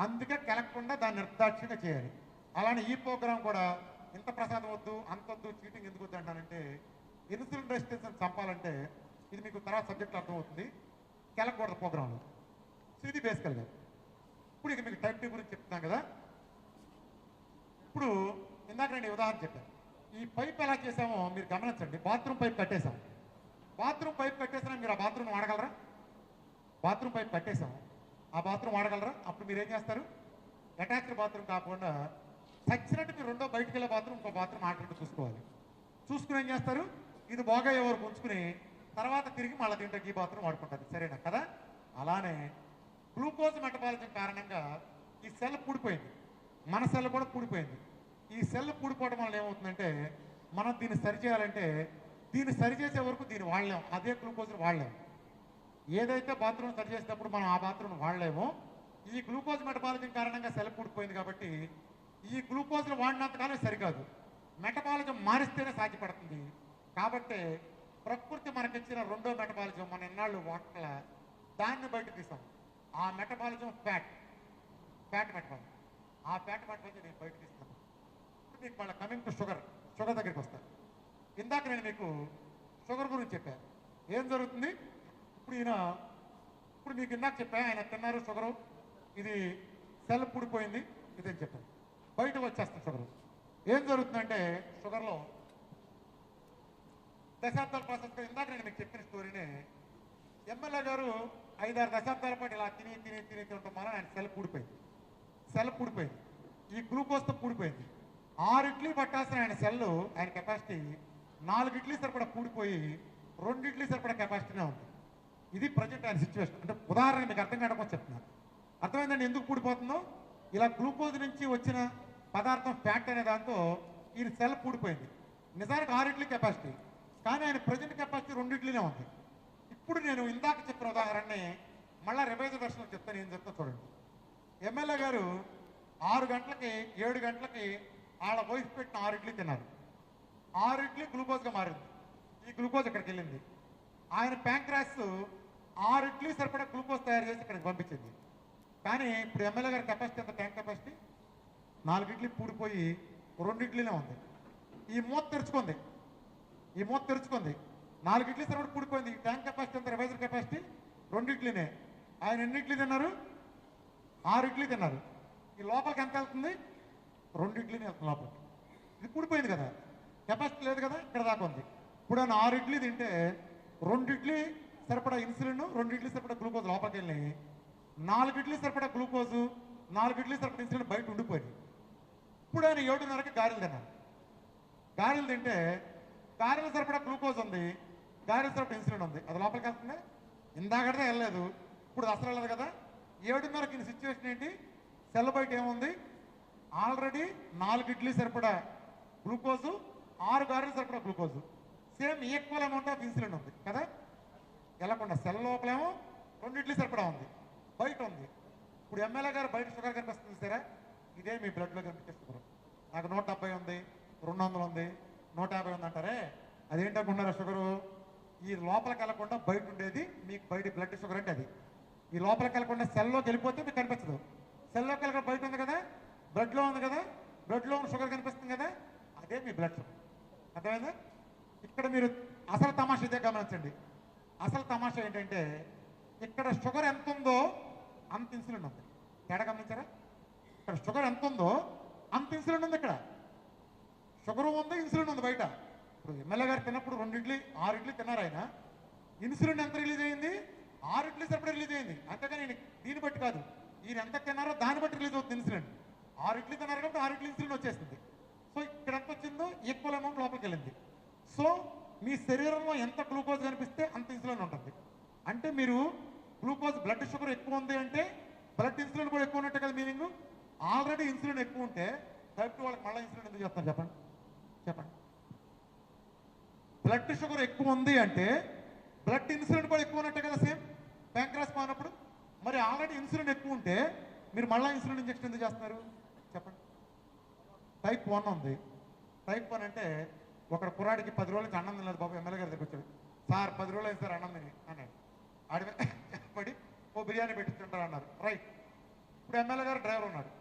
అందుకే కలగకుండా దాన్ని నిర్దాక్షిణ్యంగా చేయాలి. అలానే ఈ ప్రోగ్రాం కూడా ఇంత ప్రసాదం వద్దు అంత వద్దు చీటింగ్ ఎందుకు వద్దు అంటానంటే ఇన్సులిన్ రెసిస్టెన్స్ చంపాలంటే ఇది మీకు తర్వాత సబ్జెక్ట్ అర్థమవుతుంది. కెలకూడదు ప్రోగ్రాంలో. సో ఇది బేసికల్గా ఇప్పుడు ఇక మీకు టైం టీ గురించి చెప్తున్నాం కదా. ఇప్పుడు ఇందాక నేను ఉదాహరణ చెప్పాను. ఈ పైప్ ఎలా చేసామో మీరు గమనించండి. బాత్రూమ్ పైప్ కట్టేసాం బాత్రూమ్ పైప్ కట్టేసినా మీరు ఆ బాత్రూమ్ వాడగలరా? బాత్రూమ్ పైప్ కట్టేసాం ఆ బాత్రూమ్ వాడగలరా? అప్పుడు మీరు ఏం చేస్తారు? అటాచ్డ్ బాత్రూమ్ కాకుండా చచ్చినట్టు మీరు రెండో బయటికి వెళ్ళే బాత్రూమ్ ఇంకో బాత్రూమ్ ఆల్టర్నేట్ చూసుకోవాలి. చూసుకుని ఏం చేస్తారు? ఇది బాగయ్యే వరకు ఉంచుకుని తర్వాత తిరిగి మళ్ళీ తింటే ఈ బాత్రూమ్ వాడుకుంటుంది సరేనా కదా? అలానే గ్లూకోజ్ మెటబాలిజం కారణంగా ఈ సెల్ పూడిపోయింది. మన సెల్ కూడా పూడిపోయింది. ఈ సెల్ కూడిపోవడం వల్ల ఏమవుతుందంటే మనం దీన్ని సరిచేయాలంటే దీన్ని సరిచేసే వరకు దీన్ని వాడలేము అదే గ్లూకోజ్ని వాడలేము ఏదైతే బాత్రూమ్ సరి చేసేటప్పుడు మనం ఆ బాత్రూమ్ వాడలేమో ఈ గ్లూకోజ్ మెటబాలిజం కారణంగా సెల్ కూడిపోయింది కాబట్టి ఈ గ్లూకోజ్లు వాడినంతకాలం సరికాదు. మెటబాలిజం మారిస్తేనే సాధ్యపడుతుంది. కాబట్టి ప్రకృతి మనకిచ్చిన రెండో మెటబాలిజం మన ఎన్నాళ్ళు వాటల దాన్ని బయట తీసాం. ఆ మెటబాలిజం ఫ్యాట్ ఫ్యాట్ మెటబాలిజం. ఆ ఫ్యాట్ మెటబాలిజం నేను బయట తీస్తాను మీకు మళ్ళీ కమింగ్ టు షుగర్ షుగర్ దగ్గరికి వస్తాను ఇందాక నేను మీకు షుగర్ గురించి చెప్పాను ఏం జరుగుతుంది? ఇప్పుడు ఈయన ఇప్పుడు మీకు ఇందాక చెప్పాను ఆయన తిన్నారు షుగరు ఇది సెల్ పుడిపోయింది ఇదని చెప్పాను బయటకు వచ్చేస్తుంది షుగర్ ఏం జరుగుతుందంటే షుగర్లో దశాబ్దాల ప్రాసెస్ ఇందాక నేను మీకు చెప్పిన స్టోరీని ఎమ్మెల్యే గారు ఐదారు దశాబ్దాల పాటు ఇలా తిని తిని తిని తినటం వల్ల ఆయన సెల్ పూడిపోయింది. సెల్ పూడిపోయింది. ఈ గ్లూకోజ్తో పూడిపోయింది. ఆరు ఇడ్లీ పట్టాల్సిన ఆయన సెల్ ఆయన కెపాసిటీ నాలుగు ఇడ్లీ సరిపడా కూడిపోయి రెండు ఇడ్లీ సరిపడా కెపాసిటీనే ఉంది. ఇది ప్రజెంట్ ఆయన సిచ్యువేషన్ అంటే ఉదాహరణ మీకు అర్థం కావడం చెప్తున్నాను. అర్థమైందండి ఎందుకు పూడిపోతుందో? ఇలా గ్లూకోజ్ నుంచి వచ్చిన పదార్థం ఫ్యాట్ అనే దాంతో ఈయన సెల్ పూడిపోయింది. నిజానికి ఆరు ఇడ్లీ కెపాసిటీ కానీ ఆయన ప్రజెంట్ కెపాసిటీ రెండు ఇడ్లీనే ఉంది. ఇప్పుడు నేను ఇందాక చెప్పిన ఉదాహరణని మళ్ళీ రివైజ్ దర్శనం చెప్తాను ఏం చెప్తా చూడండి. ఎమ్మెల్యే గారు ఆరు గంటలకి ఏడు గంటలకి వాళ్ళ వైఫ్ పెట్టిన ఆరు ఇడ్లీ తిన్నారు. ఆరు ఇడ్లీ గ్లూకోజ్గా మారింది. ఈ గ్లూకోజ్ ఇక్కడికి వెళ్ళింది? ఆయన ప్యాంక్రాస్ ఆరు ఇడ్లీ సరిపడా గ్లూకోజ్ తయారు చేసి ఇక్కడికి పంపించింది. కానీ ఇప్పుడు ఎమ్మెల్యే గారి కెపాసిటీ ఎంత? Tank capacity? నాలుగు ఇడ్లీ పూడిపోయి రెండు ఇడ్లీనే ఉంది. ఈ మూత తెరుచుకుంది. ఈ మూత తెరుచుకుంది. నాలుగు ఇడ్లీ సరిపడా పూడిపోయింది. ట్యాంక్ కెపాసిటీ ఎంత? రివైజర్ కెపాసిటీ రెండు ఇడ్లీనే. ఆయన ఎన్ని ఇడ్లీ తిన్నారు? ఆరు ఇడ్లీ తిన్నారు. ఈ లోపలికి ఎంత వెళ్తుంది? రెండు ఇడ్లీని లోపలికి ఇది కూడిపోయింది కదా. కెపాసిటీ లేదు కదా ఇక్కడ దాకా ఉంది. ఇప్పుడు నేను ఆరు ఇడ్లీ తింటే రెండు ఇడ్లీ సరిపడా ఇన్సులిన్ రెండు ఇడ్లీ సరిపడా గ్లూకోజ్ లోపలికి వెళ్ళి నాలుగు ఇడ్లీ సరిపడా గ్లూకోజ్ నాలుగు ఇడ్లీ సరిపడా ఇన్సులిన్ బయట ఉండిపోయింది ఇప్పుడు ఆయన ఏడున్నరకి గారెలు తిన్నాను. గారెలు తింటే గారెలు సరిపడా గ్లూకోజ్ ఉంది గారెలు సరిపడా ఇన్సులిన్ ఉంది. అది లోపలికి వెళ్తుంది? ఇందాకడే వెళ్ళలేదు. ఇప్పుడు అసలు వెళ్ళదు కదా. ఏడున్నరకి సిచ్యువేషన్ ఏంటి? సెల్ బయట ఏముంది? ఆల్రెడీ నాలుగు ఇడ్లీ సరిపడా గ్లూకోజు ఆరు గారెలు సరిపడా glucose. Same equal amount of insulin ఉంది కదా? వెళ్ళకుండా సెల్ లోపలేమో రెండు ఇడ్లీ సరిపడా ఉంది బయట ఉంది. ఇప్పుడు ఎమ్మెల్యే గారు బయట షుగర్ కనిపిస్తుంది సరే ఇదే మీ బ్లడ్లో కనిపించే నాకు నూట డెబ్బై ఉంది రెండు వందలు ఉంది నూట యాభై ఉంది అంటారే? అదేంటనుకున్నారా షుగరు? ఈ లోపలికి వెళ్ళకుండా బయట ఉండేది మీకు బయట బ్లడ్ షుగర్ అంటే అది. ఈ లోపలికి వెళ్ళకుండా సెల్లోకి వెళ్ళిపోతే మీకు కనిపించదు. సెల్లోకి వెళ్ళక బయట ఉంది కదా? బ్లడ్లో ఉంది కదా? బ్లడ్లో ఉన్న షుగర్ కనిపిస్తుంది కదా? అదే మీ బ్లడ్ షుగర్ అర్థమైందా? ఇక్కడ మీరు అసలు తమాషా ఇదే గమనించండి. అసలు తమాషా ఏంటంటే ఇక్కడ షుగర్ ఎంత ఉందో అంత ఇన్సులిన్ ఉంది. తేడా గమనించారా? ఇక్కడ షుగర్ ఎంత ఉందో అంత ఇన్సులిన్ ఉంది ఇక్కడ. షుగర్ ఉంది ఇన్సులిన్ ఉంది బయట. ఇప్పుడు ఎమ్మెల్యే గారు తిన్నప్పుడు రెండు ఇడ్లీ ఆరు ఇడ్లీ తిన్నారు ఆయన. ఇన్సులిన్ ఎంత రిలీజ్ అయింది? ఆరు ఇడ్లీ సరిపడా రిలీజ్ అయింది. అంతేగాని దీన్ని బట్టి కాదు. ఈయన ఎంత తిన్నారో దాన్ని బట్టి రిలీజ్ అవుతుంది ఇన్సులిన్ ఆరు ఇడ్లీ తిన్నారు కాబట్టి ఆరు ఇడ్లీ ఇన్సులిన్ వచ్చేసింది సో ఇక్కడ ఎంత వచ్చిందో ఈక్వల్ అమౌంట్ లోపలికి వెళ్ళింది. సో మీ శరీరంలో ఎంత గ్లూకోజ్ కనిపిస్తే అంత ఇన్సులిన్ ఉంటుంది. అంటే మీరు గ్లూకోజ్ బ్లడ్ షుగర్ ఎక్కువ ఉంది అంటే బ్లడ్ ఇన్సులిన్ కూడా ఎక్కువ ఉన్నట్టే కదా మీనింగ్ ఆల్రెడీ ఇన్సులిన్ ఎక్కువ ఉంటే టైప్ టూ వాళ్ళకి మళ్ళీ ఇన్సులిన్ ఎందుకు చేస్తారు చెప్పండి? చెప్పండి. బ్లడ్ షుగర్ ఎక్కువ ఉంది అంటే బ్లడ్ ఇన్సులిన్ కూడా ఎక్కువ ఉన్నట్టే కదా సేమ్ ప్యాంక్రాస్ పోయినప్పుడు మరి ఆల్రెడీ ఇన్సులిన్ ఎక్కువ ఉంటే మీరు మళ్ళీ ఇన్సులిన్ ఇంజెక్షన్ ఎందుకు చేస్తున్నారు? చెప్పండి. టైప్ వన్ ఉంది. టైప్ వన్ అంటే ఒక కుర్రాడికి పది రోజుల నుంచి అన్నం తినలేదు బాబు ఎమ్మెల్యే గారి దగ్గర వచ్చాడు. సార్ పది రోజులు అయింది సార్ అన్నం తిని అన్నాడు. ఆడి పడి ఓ బిర్యానీ పెట్టించుంటారు అన్నారు. రైట్. ఇప్పుడు ఎమ్మెల్యే గారు డ్రైవర్ ఉన్నాడు.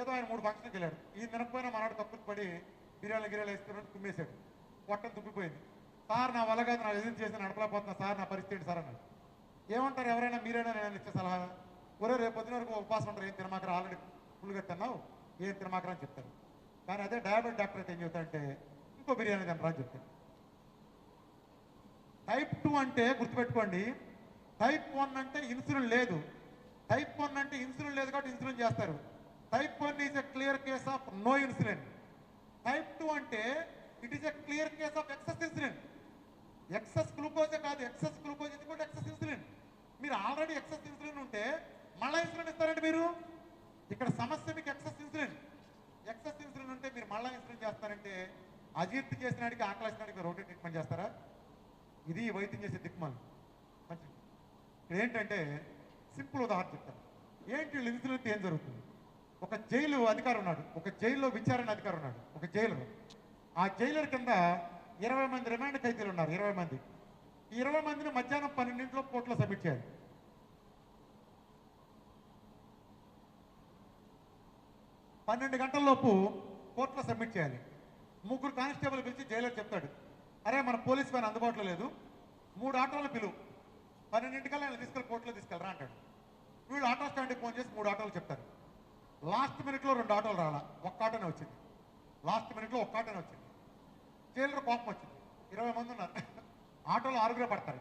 ఏదో ఆయన మూడు ఫంక్షన్కి వెళ్ళాడు. ఈ తినకపోయినా మనవాడు తప్పుకు పడి బిర్యానీ గిర్యాలు వేస్తున్నాడు కుమ్మేశాడు పొట్టం తుప్పిపోయింది. సార్ నా వల్ల కాదు నా ఎదురు చేసి నడపలేకపోతున్నా సార్ నా పరిస్థితి సార్ అన్నాడు. ఏమంటారు? ఎవరైనా మీరైనా నేను ఇచ్చే సలహా? ఒరే రేపు పొద్దున వరకు ఉపవాసం ఉంటారు ఏం తినమాకరా? ఆల్రెడీ ఫుల్గా తిన్నావు ఏం తినమాకరా అని చెప్తారు. కానీ అదే డయాబెట్ డాక్టర్ అయితే ఏం చెబుతాడంటే ఇంకో బిర్యానీ తినరా అని చెప్తాడు. టైప్ టూ అంటే గుర్తుపెట్టుకోండి టైప్ వన్ అంటే ఇన్సులిన్ లేదు. టైప్ వన్ అంటే ఇన్సులిన్ లేదు కాబట్టి ఇన్సులిన్ చేస్తారు. Type one is a clear case of no insulin type two అంటే it is a clear case of excess insulin excess గ్లూకోజే కాదు ఎక్సెస్ గ్లూకోజ్ ఇది కూడా ఎక్సెస్ ఇన్సులిన్ మీరు ఆల్రెడీ ఎక్సెస్ ఇన్సులిన్ ఉంటే మళ్ళీ ఇన్సులిన్ ఇస్తారండి మీరు? ఇక్కడ సమస్య మీకు ఎక్సెస్ ఇన్సులిన్ ఎక్సెస్ ఇన్సులిన్ ఉంటే మీరు మళ్ళీ ఇన్సులిన్ చేస్తారంటే అజీర్తి చేసినాడికి ఆకలి వేసినాడికి రోటీ ట్రీట్మెంట్ చేస్తారా? ఇది వైద్యం చేసే దిక్మాలు. మంచిది. ఇక్కడ ఏంటంటే సింపుల్ ఉదాహరణ చెప్తాను. ఏంటి వీళ్ళు ఇన్సులిన్ ఏం జరుగుతుంది? ఒక జైలు అధికారి ఉన్నాడు. ఒక జైల్లో విచారణ అధికారి ఉన్నాడు. ఒక జైలు ఆ జైలర్ కింద ఇరవై మంది రిమాండ్ ఖైదీలు ఉన్నారు. ఇరవై మంది. ఈ ఇరవై మందిని మధ్యాహ్నం పన్నెండింటిలో కోర్టులో సబ్మిట్ చేయాలి. పన్నెండు గంటలలోపు కోర్టులో సబ్మిట్ చేయాలి. ముగ్గురు కానిస్టేబుల్ పిలిచి జైలర్ చెప్తాడు. అరే మన పోలీస్ పైన అందుబాటులో లేదు. మూడు ఆటోలు పిలువు పన్నెండింటికల్లా ఆయన తీసుకెళ్ళి కోర్టులో తీసుకెళ్ళరా అంటాడు. వీళ్ళు ఆటో స్టాండ్కి ఫోన్ చేసి మూడు ఆటోలు చెప్తారు. లాస్ట్ మినిట్లో రెండు ఆటోలు రాలా. ఒక్క ఆటోనే వచ్చింది. లాస్ట్ మినిట్లో ఒక్క ఆటోనే వచ్చింది. జైలర్ కోపం వచ్చింది. ఇరవై మంది ఉన్నారు. ఆటోలో ఆరుగురే పడతారు.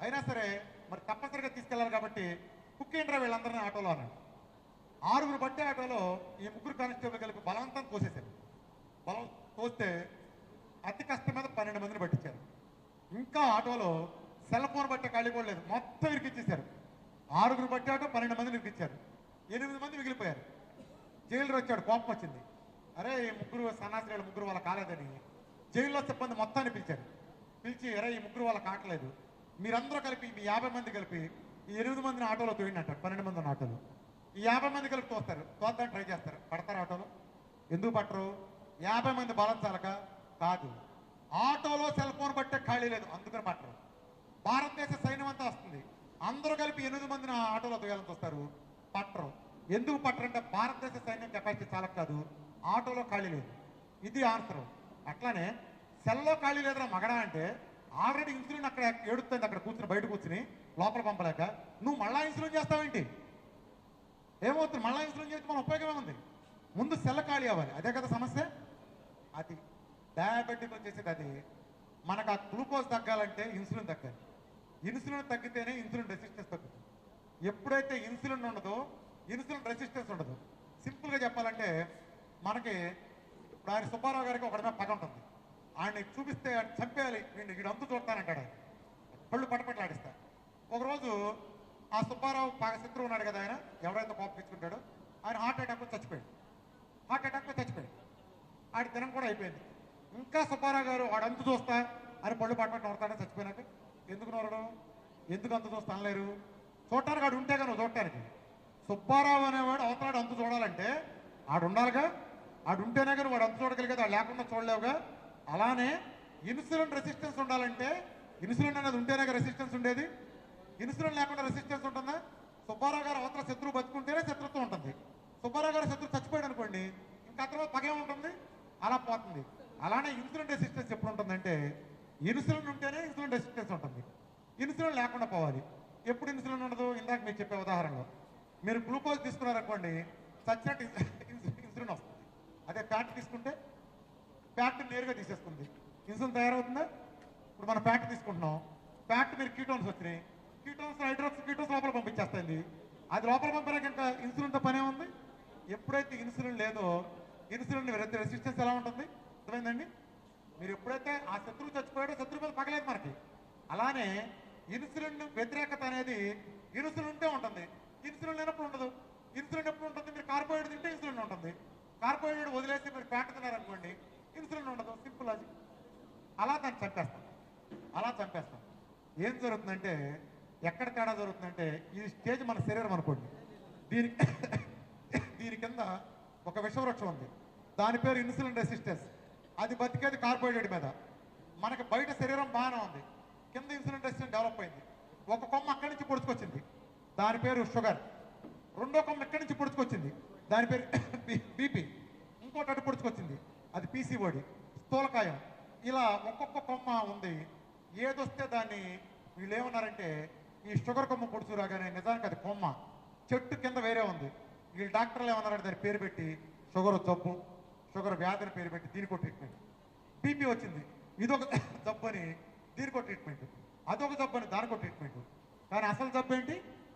అయినా సరే మరి తప్పనిసరిగా తీసుకెళ్ళాలి కాబట్టి కుక్కేంట్రా వీళ్ళందరినీ ఆటోలో అన్నాడు. ఆరుగురు బట్టే ఆటోలో ఈ ముగ్గురు కానిస్టేబుల్ కలిపి బలవంతం కోసేశారు. బలం కోస్తే అతి కష్టం మీద పన్నెండు మందిని పట్టించారు. ఇంకా ఆటోలో సెల్ ఫోన్ బట్టే ఖాళీ కూడా లేదు. మొత్తం ఇరికిచ్చేశారు. ఆరుగురు బట్టే ఆటో పన్నెండు మందిని ఇరికిచ్చారు. ఎనిమిది మంది మిగిలిపోయారు. జైలు వచ్చాడు. కోపం వచ్చింది. అరే ఈ ముగ్గురు సన్నాసులు ముగ్గురు వాళ్ళ కాలేదని. జైల్లో సిబ్బంది మొత్తాన్ని పిలిచారు. పిలిచి అరే ఈ ముగ్గురు వాళ్ళ కాకలేదు మీరందరూ కలిపి మీ యాభై మంది కలిపి ఈ ఎనిమిది మందిని ఆటోలో తోయండి అంటారు. పన్నెండు మంది ఉన్న ఆటోలో. ఈ యాభై మంది కలిపి తోస్తారు. తోద్దాన్ని ట్రై చేస్తారు. పడతారు ఆటోలో? ఎందుకు పట్టరు? యాభై మంది బలం చాలక? కాదు. ఆటోలో సెల్ ఫోన్ పట్టే ఖాళీ లేదు. అందుకని పట్టరు. భారతదేశ సైన్యం అంతా వస్తుంది. అందరూ కలిపి ఎనిమిది మందిని ఆ ఆటోలో తోయాలని చూస్తారు. పట్టరు. ఎందుకు పట్టరంటే భారతదేశ సైన్యం కెపాసిటీ చాలక కాదు. ఆటోలో ఖాళీ లేదు. ఇది ఆన్సర్. అట్లానే సెల్లో ఖాళీ లేదురా మగడా అంటే ఆల్రెడీ ఇన్సులిన్ అక్కడ ఏడుస్తుంది. అక్కడ కూర్చుని బయట కూర్చుని లోపల పంపలేక. నువ్వు మళ్ళా ఇన్సులిన్ చేస్తావేంటి? ఏమవుతుంది? మళ్ళా ఇన్సులిన్ చేస్తే మన ఉపయోగమే ఉంది. ముందు సెల్ల ఖాళీ అవ్వాలి. అదే కదా సమస్య? అది డయాబెటిక్ వచ్చేసేది అది. మనకు ఆ గ్లూకోజ్ తగ్గాలంటే ఇన్సులిన్ తగ్గాలి. ఇన్సులిన్ తగ్గితేనే ఇన్సులిన్ రెసిస్టెన్స్ తగ్గుతుంది. ఎప్పుడైతే ఇన్సులిన్ ఉండదో ఇన్సులిన్ రెసిస్టెన్స్ ఉండదు. సింపుల్గా చెప్పాలంటే మనకి ఇప్పుడు ఆయన సుబ్బారావు గారికి ఒకటి మీద పగ ఉంటుంది. ఆయన్ని చూపిస్తే చంపేయాలి. వీడిని వీడు అంతు చూడతానంటాడు ఆయన. పళ్ళు పటపట్లాడిస్తా ఒకరోజు ఆ సుబ్బారావు పగ శత్రువు ఉన్నాడు కదా ఆయన. ఎవరైతే కోపించుకుంటాడో ఆయన హార్ట్ అటాక్ చచ్చిపోయాడు. హార్ట్ అటాక్ చచ్చిపోయాడు. ఆడి దినం కూడా అయిపోయింది. ఇంకా సుబ్బారావు గారు వాడు అంత చూస్తా అని పళ్ళు పట్టబట్టి నోడతాడని చచ్చిపోయినట్టు. ఎందుకు నోరడం? ఎందుకు అంత చూస్తా అనలేరు చూడటానికి ఆడు ఉంటే కానీ చూడటానికి. సుబ్బారావు అనేవాడు అవతలాడు అంత చూడాలంటే ఆడు ఉండాలిగా. ఆడు ఉంటేనే కానీ వాడు అంత చూడగలిగేది ఆడు లేకుండా చూడలేవుగా. అలానే ఇన్సులిన్ రెసిస్టెన్స్ ఉండాలంటే ఇన్సులిన్ అనేది ఉంటేనే రెసిస్టెన్స్ ఉండేది. ఇన్సులిన్ లేకుండా రెసిస్టెన్స్ ఉంటుందా సుబ్బారావు గారు అవతల శత్రువు బతుకుంటేనే శత్రుత్వం ఉంటుంది. సుబ్బారావు గారు శత్రువు చచ్చిపోయాడు అనుకోండి ఇంకా తర్వాత పగే ఉంటుంది? అలా పోతుంది. అలానే ఇన్సులిన్ రెసిస్టెన్స్ ఎప్పుడు ఉంటుందంటే ఇన్సులిన్ ఉంటేనే ఇన్సులిన్ రెసిస్టెన్స్ ఉంటుంది. ఇన్సులిన్ లేకుండా పోవాలి. ఎప్పుడు ఇన్సులిన్ ఉండదు? ఇందాక మీరు చెప్పే ఉదాహరణలో. మీరు గ్లూకోజ్ తీసుకున్నారనుకోండి చచ్చినట్టు ఇన్సులిన్ వస్తుంది. అదే ఫ్యాట్ తీసుకుంటే ఫ్యాట్ నేరుగా తీసేస్తుంది. ఇన్సులిన్ తయారవుతుందా? ఇప్పుడు మనం ఫ్యాట్ తీసుకుంటున్నాం. ఫ్యాట్ మీరు కీటోన్స్ వచ్చినాయి. కీటోన్స్ హైడ్రోక్స్ కీటోన్స్ లోపల పంపించేస్తుంది అది లోపల పంపడానికి ఇంకా ఇన్సులిన్తో పనే ఉంది? ఎప్పుడైతే ఇన్సులిన్ లేదో ఇన్సులిన్ రెసిస్టెన్స్ ఎలా ఉంటుంది? అర్థమైందండి? మీరు ఎప్పుడైతే ఆ శత్రువు చచ్చిపోయాడో శత్రువు మీద పగలేదు మనకి. అలానే ఇన్సులిన్ వ్యతిరేకత అనేది ఇన్సులిన్ ఉంటే ఉంటుంది. ఇన్సులిన్ లేనప్పుడు ఉండదు. ఇన్సులిన్ ఎప్పుడు ఉంటుంది? మీరు కార్బోహైడ్రేట్ తింటే ఇన్సులిన్ ఉంటుంది. కార్బోహైడ్రేట్ వదిలేసి మీరు ఫ్యాట్ తిన్నారనుకోండి ఇన్సులిన్ ఉండదు. సింపుల్ అది అలా దాన్ని చంపేస్తాం. అలా చంపేస్తాం. ఏం జరుగుతుందంటే ఎక్కడ తేడా జరుగుతుందంటే ఇది స్టేజ్ మన శరీరం అనుకోండి. దీని [COUGHS] దీని కింద ఒక విషవృక్షం ఉంది. దాని పేరు ఇన్సులిన్ రెసిస్టెన్స్. అది బతికేది కార్బోహైడ్రేట్ మీద. మనకి బయట శరీరం బాగానే ఉంది. కింద ఇన్సులిన్ రెసిస్టెన్స్ డెవలప్ అయింది. ఒక కొమ్మ అక్కడి నుంచి పొడుచుకొచ్చింది. దాని పేరు షుగర్. రెండో కొమ్మ ఇక్కడి నుంచి పొడుచుకొచ్చింది. దాని పేరు [COUGHS] బీపీ. ఇంకోటి అటు పొడుచుకొచ్చింది. అది పీసీఓడి. స్థూలకాయం. ఇలా ఒక్కొక్క కొమ్మ ఉంది. ఏదొస్తే దాన్ని వీళ్ళు ఏమన్నారంటే ఈ షుగర్ కొమ్మ పొడుచు రాగానే నిజానికి అది కొమ్మ. చెట్టు కింద వేరే ఉంది. వీళ్ళు డాక్టర్లు ఏమన్నారంటే దాని పేరు పెట్టి షుగర్ జబ్బు షుగర్ వ్యాధిని పేరు పెట్టి దీనికో ట్రీట్మెంట్. బీపీ వచ్చింది. ఇదొక [LAUGHS] జబ్బు అని దీనికో ట్రీట్మెంట్. అదొక జబ్బు అని దానికో ట్రీట్మెంట్. కానీ అసలు జబ్బు ఏంటి